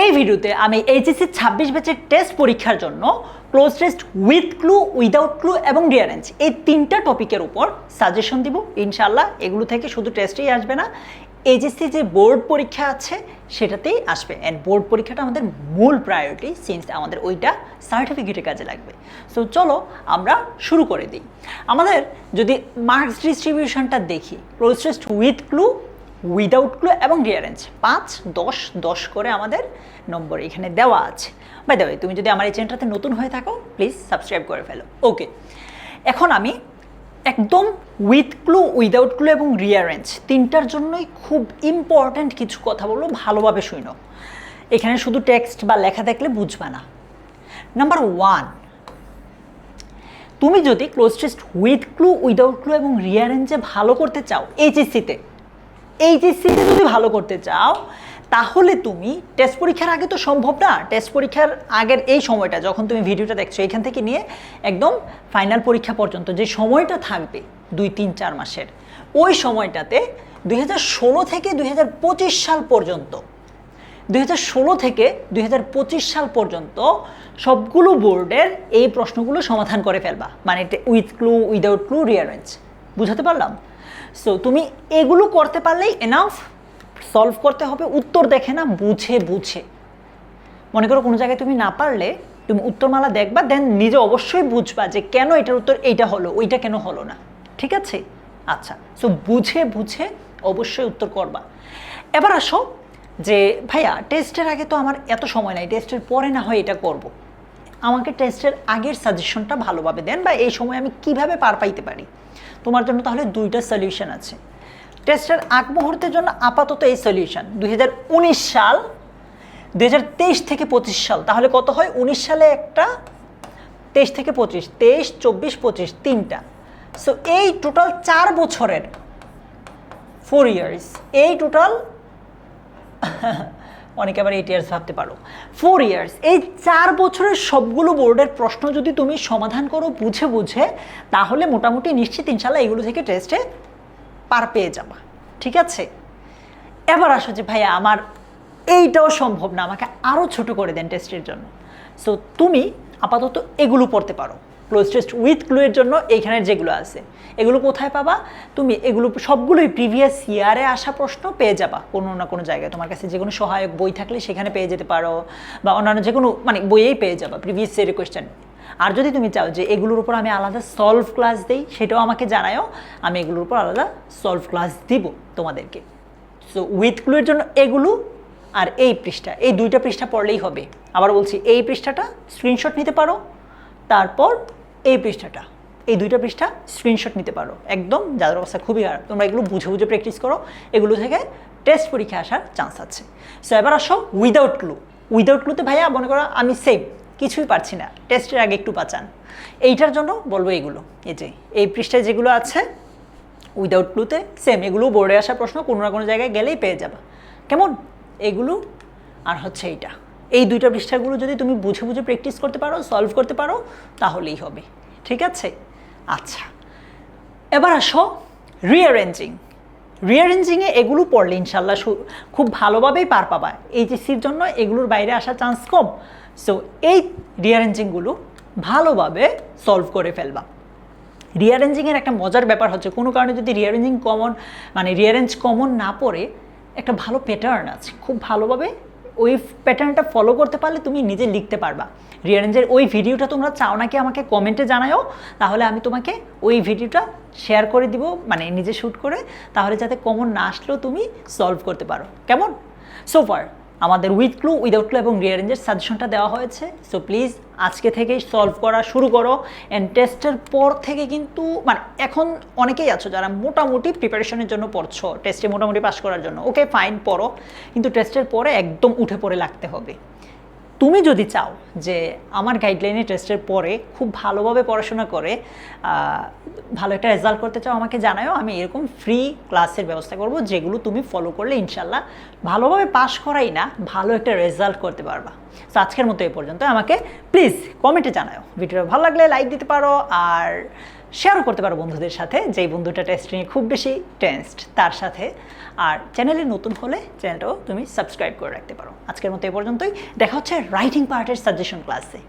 এই ভিডিওতে আমি এইচএসসি ছাব্বিশ ব্যাচের টেস্ট পরীক্ষার জন্য cloze test with clue without clue এবং রিয়ারেঞ্জ এই তিনটা টপিকের উপর সাজেশন দিব। ইনশাল্লাহ এগুলো থেকে শুধু টেস্টেই আসবে না। এইচএসসি যে বোর্ড পরীক্ষা আছে সেটাতেই আসবে। অ্যান্ড বোর্ড পরীক্ষাটা আমাদের মূল প্রায়োরিটি সিন্স আমাদের ওইটা সার্টিফিকেটের কাজে লাগবে। সো চলো আমরা শুরু করে দিই। আমাদের যদি মার্কস ডিস্ট্রিবিউশনটা দেখি cloze test with clue without clue এবং রিয়ারেঞ্জ পাঁচ, দশ দশ করে আমাদের নম্বর এখানে দেওয়া আছে। বাই দেওয়া তুমি যদি আমার এই চ্যানেলটাতে নতুন হয়ে থাকো প্লিজ সাবস্ক্রাইব করে ফেলো। ওকে এখন আমি একদম উইথ ক্লু উইদাউট ক্লু এবং রিয়ারেঞ্জ তিনটার জন্যই খুব ইম্পর্ট্যান্ট কিছু কথা বলব, ভালোভাবে শুনো। এখানে শুধু টেক্সট বা লেখা দেখলে বুঝবা না। নাম্বার ওয়ান তুমি যদি cloze test with clue without clue এবং রিয়ারেঞ্জে ভালো করতে চাও এইচএসসিতে এইচএসসিতে যদি ভালো করতে চাও, তাহলে তুমি টেস্ট পরীক্ষার আগে তো সম্ভব না। টেস্ট পরীক্ষার আগের এই সময়টা, যখন তুমি ভিডিওটা দেখছ, এখান থেকে নিয়ে একদম ফাইনাল পরীক্ষা পর্যন্ত, যে সময়টা থাকবে দুই, তিন, চার মাসের, ওই সময়টাতে দুই হাজার ষোলো থেকে দুই হাজার পঁচিশ সাল পর্যন্ত, দুই হাজার ষোলো থেকে দুই হাজার পঁচিশ সাল পর্যন্ত সবগুলো বোর্ডের এই প্রশ্নগুলো সমাধান করে ফেলবা। মানে with clue without clue rearrange বুঝাতে পারলাম? সো তুমি এগুলো করতে পারলেই এনাফ সলভ করতে হবে, উত্তর দেখে না, বুঝে বুঝে। মনে করো কোনো জায়গায় তুমি না পারলে, তুমি উত্তরমালা দেখবা দেন নিজে অবশ্যই বুঝবা যে কেন এটার উত্তর এইটা হলো, ওইটা কেন হলো না। ঠিক আছে? আচ্ছা সো বুঝে বুঝে অবশ্যই উত্তর করবা। এবার আসো যে, ভাইয়া টেস্টের আগে তো আমার এত সময় নাই টেস্টের পরে না হয় এটা করব। আমাকে টেস্টের আগের সাজেশনটা ভালোভাবে দেন বা এই সময় আমি কীভাবে পার পাইতে পারি? তোমার জন্য তাহলে দুইটা সলিউশন আছে। টেস্টের আগ মুহূর্তের জন্য আপাতত এই সলিউশন দুই হাজার উনিশ সাল, দুই হাজার তেইশ থেকে পঁচিশ সাল। তাহলে কত হয়? উনিশ সালে একটা, তেইশ থেকে পঁচিশ, তেইশ, চব্বিশ, পঁচিশ, তিনটা। সো এই টোটাল চার বছরের ফোর ইয়ার্স এই টোটাল অনেকে আবার এইট ইয়ার্স ভাবতে পারো। ফোর ইয়ার্স এই চার বছরের সবগুলো বোর্ডের প্রশ্ন যদি তুমি সমাধান করো বুঝে বুঝে, তাহলে মোটামুটি নিশ্চিত ইনশাল্লাহ এগুলো থেকে টেস্টে পার পেয়ে যাবা। ঠিক আছে? এবার আসো যে, ভাইয়া, আমার এইটাও সম্ভব না, আমাকে আরও ছোট করে দেন টেস্টের জন্য। সো তুমি আপাতত এগুলো পড়তে পারো। ক্লোজ টেস্ট উইথ ক্লুয়ের জন্য এইখানের যেগুলো আছে, এগুলো কোথায় পাবা? তুমি এগুলো সবগুলোই প্রিভিয়াস ইয়ারে আসা প্রশ্ন পেয়ে যাবা, কোনো না কোনো জায়গায়। তোমার কাছে যে কোনো সহায়ক বই থাকলে সেখানে পেয়ে যেতে পারো, বা অন্যান্য যে কোনো মানে বইয়েই পেয়ে যাবা প্রিভিয়াস ইয়ারের কোয়েশ্চেন আর যদি তুমি চাও যে এগুলোর উপর আমি আলাদা সলভ ক্লাস দিই, সেটাও আমাকে জানায়ও, আমি এগুলোর উপর আলাদা সলভ ক্লাস দিব তোমাদেরকে। সো উইথ ক্লুয়ের জন্য এগুলো আর এই পৃষ্ঠা, এই দুইটা পৃষ্ঠা পড়লেই হবে। আবার বলছি, এই পৃষ্ঠাটা স্ক্রিনশট নিতে পারো তারপর এই পৃষ্ঠাটা। এই দুইটা পৃষ্ঠা স্ক্রিনশট নিতে পারো। একদম যাদের অবস্থা খুবই খারাপ। তোমরা এগুলো বুঝে বুঝে প্র্যাকটিস করো। এগুলো থেকে টেস্ট পরীক্ষা আসার চান্স আছে। সো এবার আসো উইদাউট ক্লু উইদাউট ক্লুতে ভাইয়া মনে করো আমি সেম কিছুই পারছি না। টেস্টের আগে একটু বাঁচান। এইটার জন্য বলব এগুলো। এই যে, এই পৃষ্ঠায় যেগুলো আছে উইদাউট ক্লুতে সেম এগুলো বোর্ডে আসা প্রশ্ন কোনো না কোনো জায়গায় গেলেই পেয়ে যাবা। কেমন? এগুলো আর হচ্ছে এইটা। এই দুইটা পৃষ্ঠাগুলো যদি তুমি বুঝে বুঝে প্র্যাকটিস করতে পারো সলভ করতে পারো, তাহলেই হবে। ঠিক আছে? আচ্ছা। এবার আসো রিয়ারেঞ্জিং রিয়ারেঞ্জিংয়ে এগুলো পড়লে ইনশাল্লাহ খুব ভালোভাবেই পার পাবা। এইচএসসির জন্য এগুলোর বাইরে আসার চান্স কম। সো এই রিয়ারেঞ্জিংগুলো ভালোভাবে সলভ করে ফেলবা। রিয়ারেঞ্জিংয়ের একটা মজার ব্যাপার হচ্ছে, কোনো কারণে যদি রিয়ারেঞ্জিং কমন মানে রিয়ারেঞ্জ কমন না পড়ে, একটা ভালো প্যাটার্ন আছে। খুব ভালোভাবে ওই প্যাটার্নটা ফলো করতে পারলে তুমি নিজে লিখতে পারবা। রিয়ারেঞ্জের ওই ভিডিওটা তোমরা চাও নাকি আমাকে কমেন্টে জানাও তাহলে আমি তোমাকে ওই ভিডিওটা শেয়ার করে দিব মানে নিজে শ্যুট করে, তাহলে যাতে কমন না আসলেও তুমি সলভ করতে পারো। কেমন? সো ফার আমাদের উইথ ক্লু উইদাউট ক্লু এবং রিয়ারেঞ্জের সাজেশনটা দেওয়া হয়েছে। সো প্লিজ আজকে থেকেই সলভ করা শুরু করো। অ্যান্ড টেস্টের পর থেকে কিন্তু মানে এখন অনেকেই আছো যারা মোটামুটি প্রিপারেশনের জন্য পড়ছো টেস্টে মোটামুটি পাস করার জন্য। ওকে ফাইন পড়ো। কিন্তু টেস্টের পরে একদম উঠে পড়ে লাগতে হবে। তুমি যদি চাও যে আমার গাইডলাইনে টেস্টের পরে খুব ভালোভাবে পড়াশোনা করে ভালো একটা রেজাল্ট করতে চাও, আমাকে জানাও আমি এরকম ফ্রি ক্লাসের ব্যবস্থা করব, যেগুলো তুমি ফলো করলে ইনশাল্লাহ ভালোভাবে পাশ করাই না, ভালো একটা রেজাল্ট করতে পারবা। তো আজকের মতো এই পর্যন্ত আমাকে প্লিজ কমেন্টে জানাও ভিডিওটা ভালো লাগলে লাইক দিতে পারো, আর শেয়ারও করতে পারো বন্ধুদের সাথে, যেই বন্ধুটা টেস্ট নিয়ে খুব বেশি টেন্সড তার সাথে। আর চ্যানেলে নতুন হলে চ্যানেলটাও তুমি সাবস্ক্রাইব করে রাখতে পারো। আজকের মতো এ পর্যন্তই। দেখা হচ্ছে রাইটিং পার্টের সাজেশন ক্লাসে